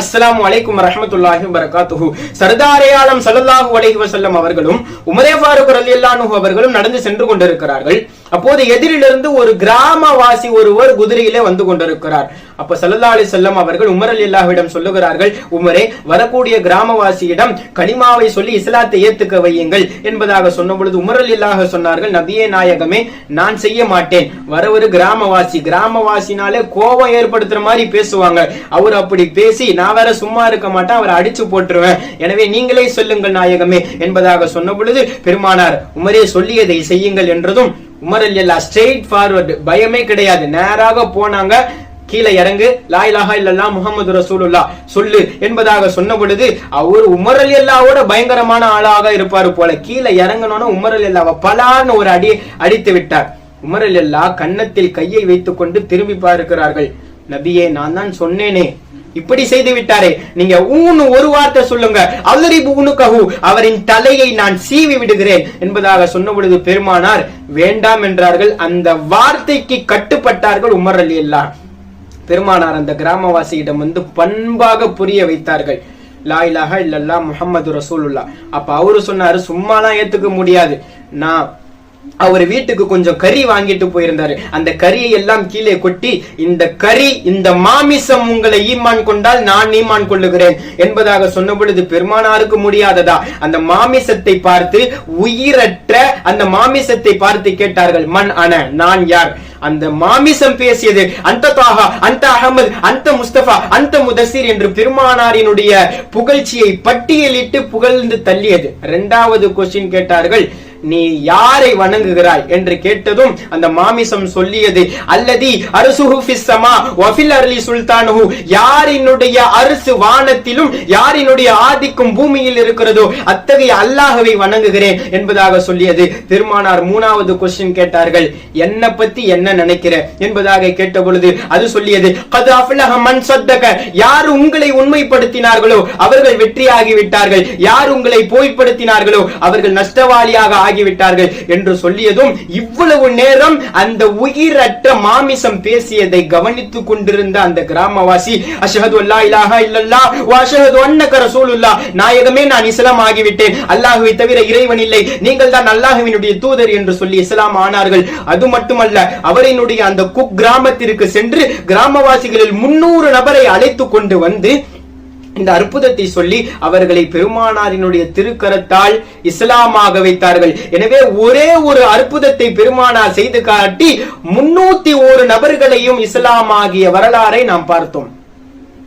அஸ்லாம் அலைக்கும் ரஹமத்துல்லாஹி வரகாத்துஹு சர்தாரே சல்லாஹூ ஸல்லல்லாஹு அலைஹி வஸல்லம் அவர்களும் உமரே ஃபாரூக் ரலியல்லாஹு அவர்களும் நடந்து சென்று கொண்டிருக்கிறார்கள். அப்போது எதிரிலிருந்து ஒரு கிராமவாசி ஒருவர் குதிரையிலே வந்து கொண்டிருக்கிறார். அப்ப சல்லா அலி செல்லம் அவர்கள் உமர் ரலியல்லாஹுவிடம் சொல்லுகிறார்கள் உமரே வரக்கூடிய கிராமவாசியிடம் கனிமாவை சொல்லி இஸ்லாத்தை ஏத்துக்க வையுங்கள். என்பதாக சொன்ன பொழுது உமர் ரலியல்லாஹு சொன்னார்கள் நபியே நாயகமே நான் செய்ய மாட்டேன். வர ஒரு கிராமவாசி கிராமவாசினாலே கோபம் ஏற்படுத்துற மாதிரி பேசுவாங்க. அவர் அப்படி பேசி நான் வேற சும்மா இருக்க மாட்டேன் அவரை அடிச்சு போட்டுருவேன். எனவே நீங்களே சொல்லுங்கள் நாயகமே. என்பதாக சொன்ன பொழுது பெருமானார் உமரே சொல்லியதை செய்யுங்கள் என்றதும் உமர் அல்லா ஸ்ட்ரெயிட் ஃபார்வர்டு பயமே கிடையாது. நேராக போனாங்க. கீழே இறங்கு. லாயிலாக இல்லல்லா முகமது ரசூலுல்லா சொல்லு என்பதாக சொன்ன பொழுது அவர் உமர் அலி அல்லாவோட பயங்கரமான ஆளாக இருப்பாரு போல. கீழே இறங்கணும்னு உமர் அலி அல்லாவை பலான்னு ஒரு அடி அடித்து விட்டார். உமர் அலி அல்லா கன்னத்தில் கையை வைத்துக்கொண்டு திரும்பி பார்க்கிறார்கள். நபியே நான் தான் சொன்னேனே. இப்படி செய்து விட்டாரே. நீங்க ஊன்னு ஒரு வார்த்தை சொல்லுங்க. அல்லரிபு உனுகஹு அவரின் தலையை நான் சீவி விடுகிறேன் என்பதாக சொன்ன பொழுது பெருமானார் வேண்டாம் என்றார்கள். அந்த வார்த்தைக்கு கட்டுப்பட்டார்கள் உமர் அலி எல்லாம் பெருமானார் அந்த கிராமவாசியிடம் வந்து பண்பாக புரிய வைத்தார்கள். லாயிலாக இல்லல்லா முகமது ரசூலுல்லா அப்ப அவரு சொன்னாரு சும்மாலாம் ஏத்துக்க முடியாது. நான் அவர் வீட்டுக்கு கொஞ்சம் கறி வாங்கிட்டு போயிருந்தாரு. அந்த கறியை எல்லாம் கீழே கொட்டி இந்த கறி இந்த மாமிசம் உங்களை ஈமான் கொண்டால் நான் ஈமான் கொள்ளுகிறேன் என்பதாக சொன்ன பொழுது பெருமானாருக்கு முடியாததா? அந்த மாமிசத்தை பார்த்து உயிரற்ற அந்த மாமிசத்தை பார்த்து கேட்டார்கள் மண் அன நான் யார்? அந்த மாமிசம் பேசியது அந்த தாகா அந்த அகமது அந்த முஸ்தபா அந்த முதசீர் என்று பெருமானாரினுடைய புகழ்ச்சியை பட்டியலிட்டு புகழ்ந்து தள்ளியது. இரண்டாவது கொஸ்டின் கேட்டார்கள் நீ யாரை வணங்குகிறாய் என்று கேட்டதும் அந்த மாமிசம் சொல்லியது அல்லதி அரசுஹு ஃபிஸ்ஸமா வஃபில் அர்லி சுல்தானுஹு. யாரினுடைய அரசு வானத்திலும் யாரினுடைய ஆதிக்கும் பூமியில் இருக்கிறதோ அத்தகைய அல்லாஹவை வணங்குகிறேன் என்பதாக சொல்லியது. திருமானார் மூணாவது கொஸ்டின் கேட்டார்கள் என்ன பத்தி என்ன நினைக்கிற? என்பதாக கேட்ட பொழுது அது சொல்லியது கது அஃப்லஹ மன் சத்தக. யார் உங்களை உண்மைப்படுத்தினார்களோ அவர்கள் வெற்றியாகி விட்டார்கள். யார் உங்களை போய்ப்படுத்தினார்களோ அவர்கள் நஷ்டவாளியாக ஆகிவிட்டார்கள் என்று சொல்லியதும் இவ்வளவு நேரம் அந்த உயிரற்ற மாமிசம் பேசியதை கவனித்துக் கொண்டிருந்த அந்த கிராமவாசி அஷஹது அல்லா இலாஹா இல்லல்லா வ அஷஹது அன்னக ரசூலுல்லா நாயகமே நான் இஸ்லாம் ஆகிவிட்டேன். அல்லாஹுவை தவிர இறைவன் இல்லை. நீங்கள் தான் அல்லாஹுவினுடைய தூதர் என்று சொல்லி இஸ்லாம் ஆனார்கள். அது மட்டுமல்ல அவரினுடைய அந்த குக் கிராமத்திற்கு சென்று கிராமவாசிகளில் முன்னூறு நபரை அழைத்து கொண்டு வந்து இந்த அற்புதத்தை சொல்லி அவர்களை பெருமானாரினுடைய திருக்கரத்தால் இஸ்லாமாக வைத்தார்கள். எனவே ஒரே ஒரு அற்புதத்தை பெருமானார் செய்து காட்டி முன்னூத்தி ஒரு நபர்களையும் இஸ்லாமாகிய வரலாறை நாம் பார்த்தோம்.